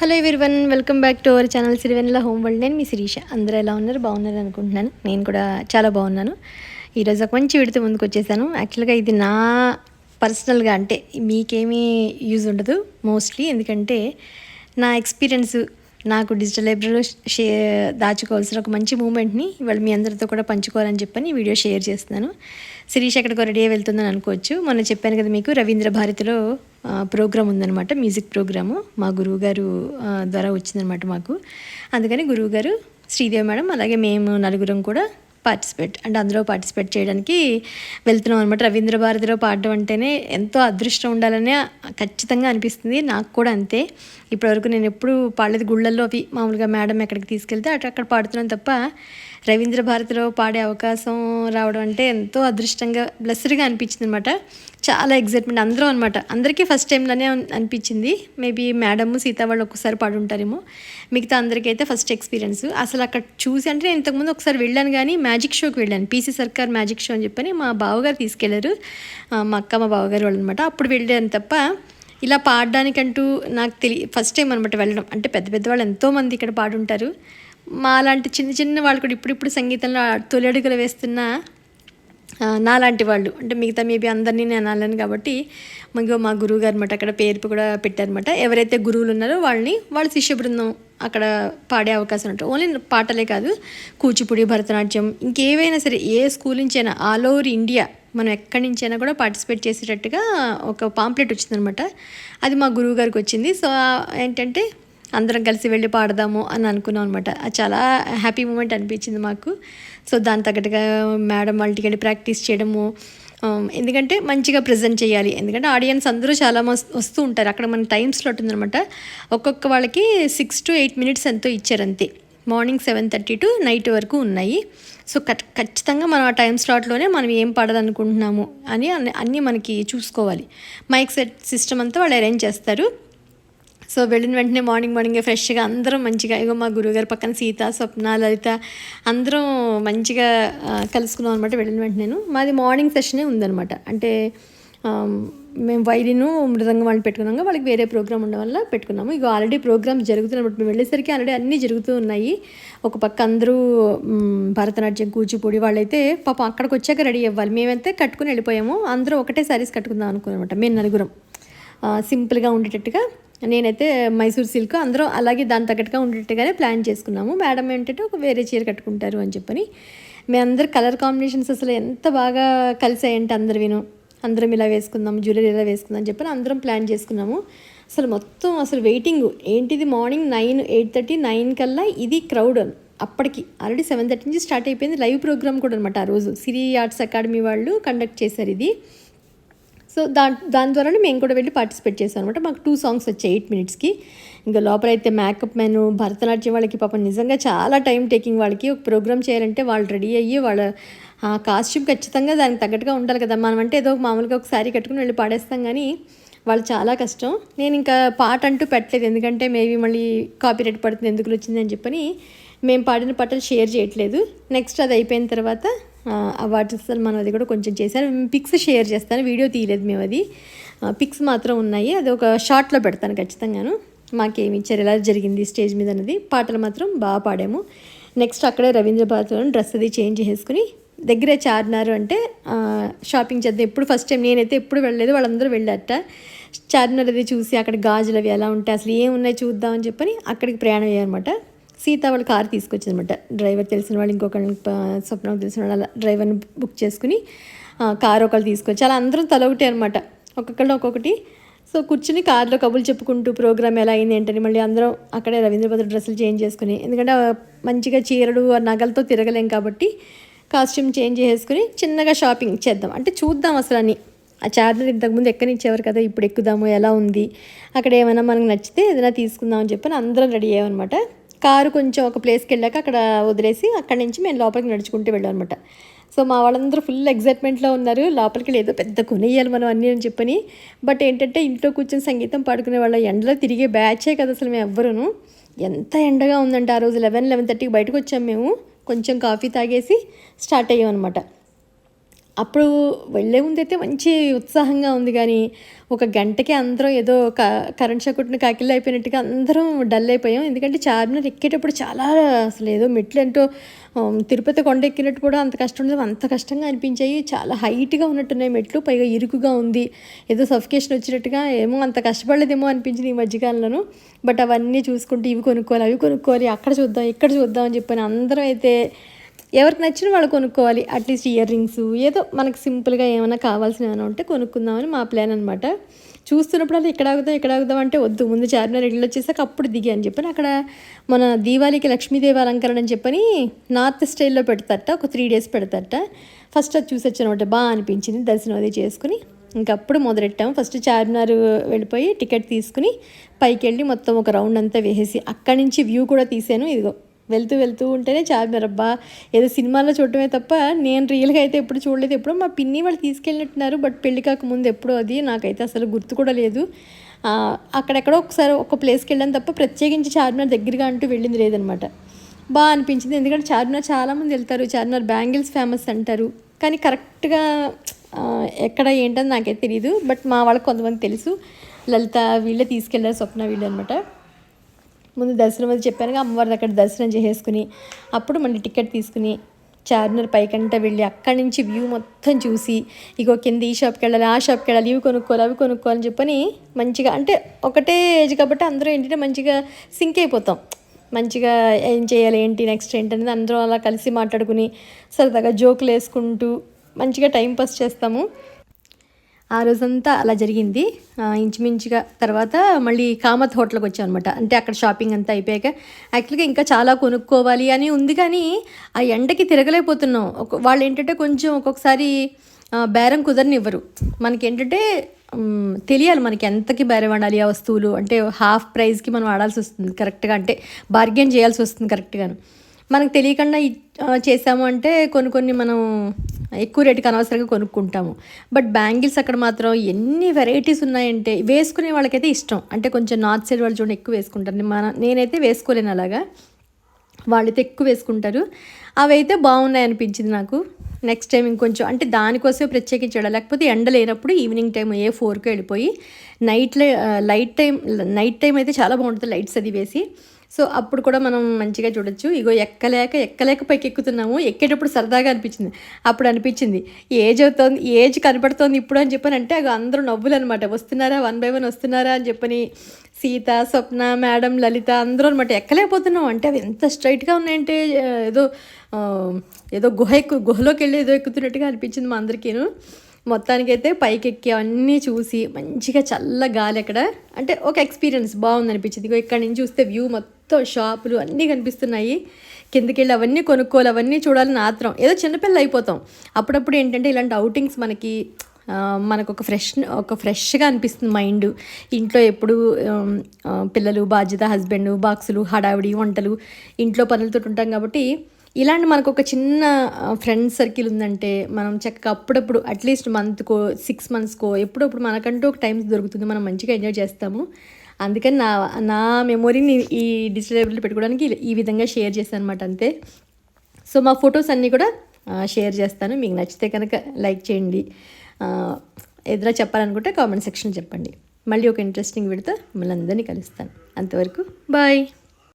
Hello one welcome back to our channel Sirivennela home world నేను మీ శిరీష. అందరూ ఎలా ఉన్నారు? బాగున్నారు అనుకుంటున్నాను. నేను కూడా చాలా బాగున్నాను. ఈరోజు ఒక మంచి విడితో ముందుకు వచ్చేసాను. యాక్చువల్గా ఇది నా పర్సనల్గా అంటే మీకేమీ యూజ్ ఉండదు మోస్ట్లీ ఎందుకంటే నా ఎక్స్పీరియన్స్ నాకు డిజిటల్ లైబ్రరీలో షే దాచుకోవాల్సిన ఒక మంచి మూమెంట్ని ఇవాళ మీ అందరితో కూడా పంచుకోవాలని చెప్పని వీడియో షేర్ చేస్తున్నాను. శిరీష్ ఎక్కడికో రెడీ వెళ్తుందని అనుకోవచ్చు. మొన్న చెప్పాను కదా మీకు రవీంద్ర భారతిలో ప్రోగ్రామ్ ఉందన్నమాట మ్యూజిక్ ప్రోగ్రాము మా గురువు గారు ద్వారా వచ్చిందనమాట మాకు. అందుకని గురువు గారు శ్రీదేవి మేడం అలాగే మేము నలుగురం కూడా పార్టిసిపేట్ అంటే అందులో పార్టిసిపేట్ చేయడానికి వెళ్తున్నాం అనమాట రవీంద్ర భారతిలో పాడడం అంటేనే ఎంతో అదృష్టం ఉండాలనే ఖచ్చితంగా అనిపిస్తుంది. నాకు కూడా అంతే. ఇప్పటివరకు నేను ఎప్పుడు పాడలేదు. గుళ్ళల్లో అవి మామూలుగా మేడం ఎక్కడికి తీసుకెళ్తే అటు అక్కడ పాడుతున్నాను తప్ప రవీంద్ర భారతిలో పాడే అవకాశం రావడం అంటే ఎంతో అదృష్టంగా బ్లెస్డ్గా అనిపించింది అనమాట చాలా ఎగ్జైట్మెంట్ అందరూ అనమాట అందరికీ ఫస్ట్ టైంలోనే అనిపించింది. మేబీ మేడము సీత వాళ్ళు ఒక్కసారి పాడుంటారేమో మిగతా అందరికీ అయితే ఫస్ట్ ఎక్స్పీరియన్స్ అసలు అక్కడ చూసి అంటే నేను ఇంతకుముందు ఒకసారి వెళ్ళాను కానీ మ్యాజిక్ షోకి వెళ్ళాను. పీసీ సర్కార్ మ్యాజిక్ షో అని చెప్పని మా బావగారు తీసుకెళ్ళారు. మా అక్క మా బావగారు వాళ్ళు అనమాట అప్పుడు వెళ్ళాను తప్ప ఇలా పాడడానికంటూ నాకు తెలి ఫస్ట్ టైం అనమాట వెళ్ళడం. అంటే పెద్ద పెద్ద వాళ్ళు ఎంతోమంది ఇక్కడ పాడుంటారు. మా లాంటి చిన్న చిన్న వాళ్ళు కూడా ఇప్పుడిప్పుడు సంగీతంలో తొలి అడుగులు వేస్తున్న నాలాంటి వాళ్ళు. అంటే మిగతా మేబీ అందరినీ నేను అనాలను కాబట్టి మనకు మా గురువు గారు అనమాట అక్కడ పేరు కూడా పెట్టారనమాట ఎవరైతే గురువులు ఉన్నారో వాళ్ళని వాళ్ళ శిష్య బృందం అక్కడ పాడే అవకాశం ఉంటుంది. ఓన్లీ పాటలే కాదు కూచిపూడి భరతనాట్యం ఇంకేవైనా సరే ఏ స్కూల్ నుంచి అయినా ఆల్ ఓవర్ ఇండియా మనం ఎక్కడి నుంచైనా కూడా పార్టిసిపేట్ చేసేటట్టుగా ఒక పాంప్లెట్ వచ్చిందనమాట అది మా గురువు గారికి వచ్చింది సో ఏంటంటే అందరం కలిసి వెళ్ళి పాడదాము అని అనుకున్నాం అనమాట చాలా హ్యాపీ మూమెంట్ అనిపించింది మాకు. సో దాని తగ్గట్టుగా మేడం వాళ్ళకి వెళ్ళి ప్రాక్టీస్ చేయడము ఎందుకంటే మంచిగా ప్రజెంట్ చేయాలి. ఎందుకంటే ఆడియన్స్ అందరూ చాలా మస్ వస్తూ ఉంటారు. అక్కడ మన టైం స్లాట్ ఉందనమాట ఒక్కొక్క వాళ్ళకి సిక్స్ టు ఎయిట్ మినిట్స్ ఎంతో ఇచ్చారంతే morning seven thirty to night వరకు ఉన్నాయి. సో ఖచ్- ఖచ్చితంగా మనం ఆ టైం స్లాట్లోనే మనం ఏం పాడాలనుకుంటున్నాము అని అన్ని- అన్నీ మనకి చూసుకోవాలి. మైక్ సెట్ సిస్టమ్ అంతా వాళ్ళు అరేంజ్ చేస్తారు. సో వెళ్ళిన వెంటనే మార్నింగ్ మార్నింగే ఫ్రెష్గా అందరం మంచిగా ఇగో మా గురువుగారు పక్కన సీత స్వప్న లలిత అందరం మంచిగా కలుసుకున్నాం అనమాట వెళ్ళిన వెంటనే మాది మార్నింగ్ సెషనే ఉందన్నమాట. అంటే మేము వైలిను మృదంగం వాళ్ళు పెట్టుకున్నాము వాళ్ళకి వేరే ప్రోగ్రామ్ ఉండడం వల్ల పెట్టుకున్నాము. ఇక ఆల్రెడీ ప్రోగ్రామ్ జరుగుతున్నప్పుడు మేము వెళ్ళేసరికి ఆల్రెడీ అన్నీ జరుగుతూ ఉన్నాయి. ఒక పక్క అందరూ భరతనాట్యం కూచిపూడి వాళ్ళైతే పాపం అక్కడికి వచ్చాక రెడీ అవ్వాలి. మేమైతే కట్టుకుని వెళ్ళిపోయాము. అందరూ ఒకటే శారీస్ కట్టుకుందాం అనుకున్నమాట మేము నలుగురం. సింపుల్గా ఉండేటట్టుగా నేనైతే మైసూర్ సిల్క్ అందరూ అలాగే దాని తగ్గట్టుగా ఉండేట్టుగానే ప్లాన్ చేసుకున్నాము. మేడం ఏంటంటే ఒక వేరే చీర కట్టుకుంటారు అని చెప్పని. మేమందరు కలర్ కాంబినేషన్స్ అసలు ఎంత బాగా కలిసాయంటే అందరు విను అందరం ఇలా వేసుకుందాం జ్యువెలరీ ఇలా వేసుకుందాం చెప్పని అందరం ప్లాన్ చేసుకున్నాము. అసలు మొత్తం అసలు వెయిటింగ్. ఏంటిది morning nine eight thirty nine కల్లా ఇది క్రౌడ్. అప్పటికి ఆల్రెడీ సెవెన్ థర్టీ నుంచి స్టార్ట్ అయిపోయింది లైవ్ ప్రోగ్రామ్ కూడా అనమాట ఆ రోజు. సిరి ఆర్ట్స్ అకాడమీ వాళ్ళు కండక్ట్ చేశారు ఇది. సో దాని దాని ద్వారానే మేము కూడా వెళ్ళి పార్టిసిపేట్ చేసాం అనమాట మాకు టూ సాంగ్స్ వచ్చాయి ఎయిట్ మినిట్స్కి ఇంకా లోపల అయితే మేకప్ మెన్ భరతనాట్యం వాళ్ళకి పాపం నిజంగా చాలా టైం టేకింగ్ వాళ్ళకి. ఒక ప్రోగ్రామ్ చేయాలంటే వాళ్ళు రెడీ అయ్యి వాళ్ళ ఆ కాస్ట్యూమ్ ఖచ్చితంగా దానికి తగ్గట్టుగా ఉండాలి కదా. మనం అంటే ఏదో మామూలుగా ఒక శారీ కట్టుకుని వెళ్ళి పాడేస్తాం కానీ వాళ్ళు చాలా కష్టం. నేను ఇంకా పాట అంటూ పెట్టలేదు. ఎందుకంటే మేబీ మళ్ళీ కాపీరైట్ పడుతుంది ఎందుకు వచ్చిందని చెప్పని మేము పాడిన పాటలు షేర్ చేయట్లేదు. నెక్స్ట్ అది అయిపోయిన తర్వాత అవార్డ్స్ మనం అది కూడా కొంచెం చేశాను. పిక్స్ షేర్ చేస్తాను. వీడియో తీయలేదు మేము అది. పిక్స్ మాత్రం ఉన్నాయి. అది ఒక షార్ట్లో పెడతాను ఖచ్చితంగాను. మాకేమి ఇచ్చారు? ఎలా జరిగింది స్టేజ్ మీద అనేది పాటలు మాత్రం బాగా పాడాము. నెక్స్ట్ అక్కడే రవీంద్ర భారతిలో డ్రెస్ అది చేంజ్ చేసుకుని దగ్గరే చార్మినార్ అంటే షాపింగ్ చేద్దాం. ఎప్పుడు ఫస్ట్ టైం నేనైతే ఎప్పుడు వెళ్ళలేదు. వాళ్ళందరూ వెళ్ళారట. చార్మినార్ అది చూసి అక్కడ గాజులు అవి ఎలా ఉంటాయి అసలు ఏమున్నాయి చూద్దామని చెప్పని అక్కడికి ప్రయాణం అయ్యారన్నమాట. సీత వాళ్ళ కారు తీసుకొచ్చిందనమాట డ్రైవర్ తెలిసిన వాళ్ళు ఇంకొకరిని స్వప్నం తెలిసిన వాళ్ళు అలా డ్రైవర్ని బుక్ చేసుకుని కారు ఒకళ్ళు తీసుకొచ్చి అలా అందరం తల అనమాట ఒక్కొక్కళ్ళు ఒక్కొక్కటి. సో కూర్చుని కార్లో కబుర్లు చెప్పుకుంటూ ప్రోగ్రామ్ ఎలా అయింది ఏంటని మళ్ళీ అందరం అక్కడే రవీంద్రభద్ర డ్రెస్సులు చేంజ్ చేసుకుని ఎందుకంటే మంచిగా చీరలు ఆ నగలతో తిరగలేం కాబట్టి కాస్ట్యూమ్ చేంజ్ చేసుకుని చిన్నగా షాపింగ్ చేద్దాం. అంటే చూద్దాం అసలు అని. ఆ చార్జర్ ఇంతకుముందు ఎక్కనిచ్చేవారు కదా ఇప్పుడు ఎక్కుదాము ఎలా ఉంది అక్కడ ఏమైనా మనకు నచ్చితే ఏదైనా తీసుకుందాం అని చెప్పని అందరం రెడీ అయ్యామన్నమాట. కారు కొంచెం ఒక ప్లేస్కి వెళ్ళాక అక్కడ వదిలేసి అక్కడి నుంచి మేము లోపలికి నడుచుకుంటూ వెళ్ళాం అనమాట సో మా వాళ్ళందరూ ఫుల్ ఎగ్జైట్మెంట్లో ఉన్నారు. లోపలికి వెళ్ళి ఏదో పెద్ద కొనేయాలి మనం అన్నీ అని చెప్పని. బట్ ఏంటంటే ఇంట్లో కూర్చొని సంగీతం పాడుకునే వాళ్ళ ఎండలో తిరిగే బ్యాచే కదా అసలు మేము ఎవ్వరూను. ఎంత ఎండగా ఉందంటే ఆ రోజు లెవెన్ లెవెన్ థర్టీకి బయటకు వచ్చాం మేము. కొంచెం కాఫీ తాగేసి స్టార్ట్ అయ్యాం అనమాట అప్పుడు వెళ్ళే ముందైతే మంచి ఉత్సాహంగా ఉంది కానీ ఒక గంటకి అందరం ఏదో క కరెంట్ షాక్ని కొట్టిన కాకిళ్ళు అయిపోయినట్టుగా అందరం డల్ అయిపోయాం. ఎందుకంటే చార్మినార్ ఎక్కేటప్పుడు చాలా అసలు ఏదో మెట్లు ఏంటో తిరుపతి కొండ ఎక్కినట్టు కూడా అంత కష్టం ఉండదు. అంత కష్టంగా అనిపించాయి. చాలా హైట్గా ఉన్నట్టున్నాయి మెట్లు. పైగా ఇరుకుగా ఉంది. ఏదో సఫికేషన్ వచ్చినట్టుగా ఏమో అంత కష్టపడలేదేమో అనిపించింది ఈ మధ్యకాలంలోనూ. బట్ అవన్నీ చూసుకుంటూ ఇవి కొనుక్కోవాలి అవి కొనుక్కోవాలి అక్కడ చూద్దాం ఇక్కడ చూద్దాం అని చెప్పని అందరం అయితే ఎవరికి నచ్చిన వాళ్ళు కొనుక్కోవాలి. అట్లీస్ట్ ఇయర్ రింగ్స్ ఏదో మనకి సింపుల్గా ఏమైనా కావాల్సిన ఏమైనా ఉంటే కొనుక్కుందామని మా ప్లాన్ అనమాట చూస్తున్నప్పుడు అది ఇక్కడ ఆగుదాం ఇక్కడ ఆగుదాం అంటే వద్దు. ముందు చార్మినార్ ఇల్లు వచ్చేసాక అప్పుడు దిగి అని చెప్పని అక్కడ మన దీవాళికి లక్ష్మీదేవి అలంకరణ అని చెప్పని నార్త్ స్టైల్లో పెడతారట. ఒక త్రీ డేస్ పెడతారట. ఫస్ట్ అది చూసి వచ్చానమాట బాగా అనిపించింది. దర్శనం అది చేసుకుని ఇంకప్పుడు మొదలెట్టాము. ఫస్ట్ చార్మినార్ వెళ్ళిపోయి టికెట్ తీసుకుని పైకి వెళ్ళి మొత్తం ఒక రౌండ్ అంతా వేసేసి అక్కడి నుంచి వ్యూ కూడా తీసాను. ఇదిగో వెళ్తూ వెళ్తూ ఉంటేనే చార్మినార్. అబ్బా ఏదో సినిమాల్లో చూడటమే తప్ప నేను రియల్గా అయితే ఎప్పుడు చూడలేదు. ఎప్పుడో మా పిన్ని వాళ్ళు తీసుకెళ్ళినట్టున్నారు బట్ పెళ్ళి కాకముందు ఎప్పుడో అది నాకైతే అసలు గుర్తు కూడా లేదు. అక్కడెక్కడో ఒకసారి ఒక ప్లేస్కి వెళ్ళాను తప్ప ప్రత్యేకించి చార్మినార్ దగ్గరగా అంటూ వెళ్ళింది లేదనమాట. బాగా అనిపించింది. ఎందుకంటే చార్మినార్ చాలామంది వెళ్తారు. చార్మినార్ బ్యాంగిల్స్ ఫేమస్ అంటారు. కానీ కరెక్ట్గా ఎక్కడ ఏంటని నాకైతే తెలియదు బట్ మా వాళ్ళకి కొంతమంది తెలుసు. లలిత వీళ్ళే తీసుకెళ్ళారు స్వప్న వీళ్ళు అనమాట. ముందు దర్శనం అది చెప్పాను అమ్మవారి దగ్గర దర్శనం చేసేసుకుని అప్పుడు మళ్ళీ టికెట్ తీసుకుని చార్మినార్ పైకంట వెళ్ళి అక్కడి నుంచి వ్యూ మొత్తం చూసి ఇగో కింద ఈ షాప్కి వెళ్ళాలి ఆ షాప్కి వెళ్ళాలి ఇవి కొనుక్కోవాలి అవి కొనుక్కోవాలని చెప్పని మంచిగా అంటే ఒకటే ఏజ్ కాబట్టి అందరూ ఏంటంటే మంచిగా సింక్ అయిపోతాం. మంచిగా ఏం చేయాలి ఏంటి నెక్స్ట్ ఏంటి అనేది అందరం అలా కలిసి మాట్లాడుకుని సరదాగా జోకులు వేసుకుంటూ మంచిగా టైం పాస్ చేస్తాము. ఆ రోజంతా అలా జరిగింది. ఇంచుమించుగా తర్వాత మళ్ళీ కామత్ హోటల్కి వచ్చాం అనమాట అంటే అక్కడ షాపింగ్ అంతా అయిపోయాక యాక్చువల్గా ఇంకా చాలా కొనుక్కోవాలి అని ఉంది కానీ ఆ ఎండకి తిరగలేకపోతున్నాం. ఒక వాళ్ళు ఏంటంటే కొంచెం ఒక్కొక్కసారి బేరం కుదరనివ్వరు. మనకి ఏంటంటే తెలియాలి మనకి ఎంతకి బేరం వాడాలి ఆ వస్తువులు. అంటే హాఫ్ ప్రైస్కి మనం వాడాల్సి వస్తుంది కరెక్ట్గా. అంటే బార్గెన్ చేయాల్సి వస్తుంది కరెక్ట్గాను. మనకు తెలియకుండా చేసాము అంటే కొన్ని కొన్ని మనం ఎక్కువ రేటుకి అనవసరంగా కొనుక్కుంటాము. బట్ బ్యాంగిల్స్ అక్కడ మాత్రం ఎన్ని వెరైటీస్ ఉన్నాయంటే వేసుకునే వాళ్ళకైతే ఇష్టం. అంటే కొంచెం నార్త్ సైడ్ వాళ్ళు చూడండి ఎక్కువ వేసుకుంటారు. మన నేనైతే వేసుకోలేను అలాగా. వాళ్ళైతే ఎక్కువ వేసుకుంటారు. అవి అయితే బాగున్నాయి అనిపించింది నాకు. నెక్స్ట్ టైం ఇంకొంచెం అంటే దానికోసమే ప్రత్యేకించాడు లేకపోతే ఎండ లేనప్పుడు ఈవినింగ్ టైం ఏ ఫోర్కి వెళ్ళిపోయి night light time night time అయితే చాలా బాగుంటుంది లైట్స్ అది వేసి. సో అప్పుడు కూడా మనం మంచిగా చూడొచ్చు. ఇగో ఎక్కలేక ఎక్కలేక పైకి ఎక్కుతున్నాము ఎక్కేటప్పుడు సరదాగా అనిపించింది. అప్పుడు అనిపించింది ఏజ్ అవుతోంది ఏజ్ కనపడుతోంది ఇప్పుడు అని చెప్పని అంటే అగో అందరూ నవ్వులు అనమాట వస్తున్నారా? వన్ బై వన్ వస్తున్నారా? అని చెప్పని సీత స్వప్న మేడం లలిత అందరూ అనమాట ఎక్కలేకపోతున్నాం అంటే అవి ఎంత స్ట్రైట్గా ఉన్నాయంటే ఏదో ఏదో గుహ ఎక్కు గుహలోకి వెళ్ళి ఏదో ఎక్కుతున్నట్టుగా అనిపించింది మా అందరికీను. మొత్తానికైతే పైకి ఎక్కి అన్నీ చూసి మంచిగా చల్ల గాలి అక్కడ. అంటే ఒక ఎక్స్పీరియన్స్ బాగుంది అనిపించింది ఇక్కడ నుంచి చూస్తే వ్యూ మొత్తం షాపులు అన్నీ కనిపిస్తున్నాయి. కిందకి వెళ్ళి అవన్నీ కొనుక్కోవాలి అవన్నీ చూడాలని ఆత్రం. ఏదో చిన్నపిల్ల అయిపోతాం. అప్పుడప్పుడు ఏంటంటే ఇలాంటి అవుటింగ్స్ మనకి మనకు ఒక ఫ్రెష్ ఒక ఫ్రెష్గా అనిపిస్తుంది మైండ్ ఇంట్లో ఎప్పుడు పిల్లలు బాధ్యత హస్బెండ్ బాక్సులు హడావిడి వంటలు ఇంట్లో పనులతో ఉంటాం కాబట్టి ఇలాంటి మనకు ఒక చిన్న ఫ్రెండ్ సర్కిల్ ఉందంటే మనం చక్కగా అప్పుడప్పుడు అట్లీస్ట్ మంత్కో సిక్స్ మంత్స్కో ఎప్పుడప్పుడు మనకంటూ ఒక టైం దొరుకుతుంది. మనం మంచిగా ఎంజాయ్ చేస్తాము. అందుకని నా నా మెమొరీని ఈ డిజిటల్ లైబ్రరీలో పెట్టుకోవడానికి ఈ- విధంగా షేర్ చేశాను అనమాట అంతే. సో మా ఫొటోస్ అన్నీ కూడా షేర్ చేస్తాను. మీకు నచ్చితే కనుక లైక్ చేయండి. ఆ, ఏదైనా చెప్పాలనుకుంటే కామెంట్ సెక్షన్ చెప్పండి. మళ్ళీ ఒక ఇంట్రెస్టింగ్ వీడితో మిమ్మల్ని అందరినీ కలుస్తాను. అంతవరకు బాయ్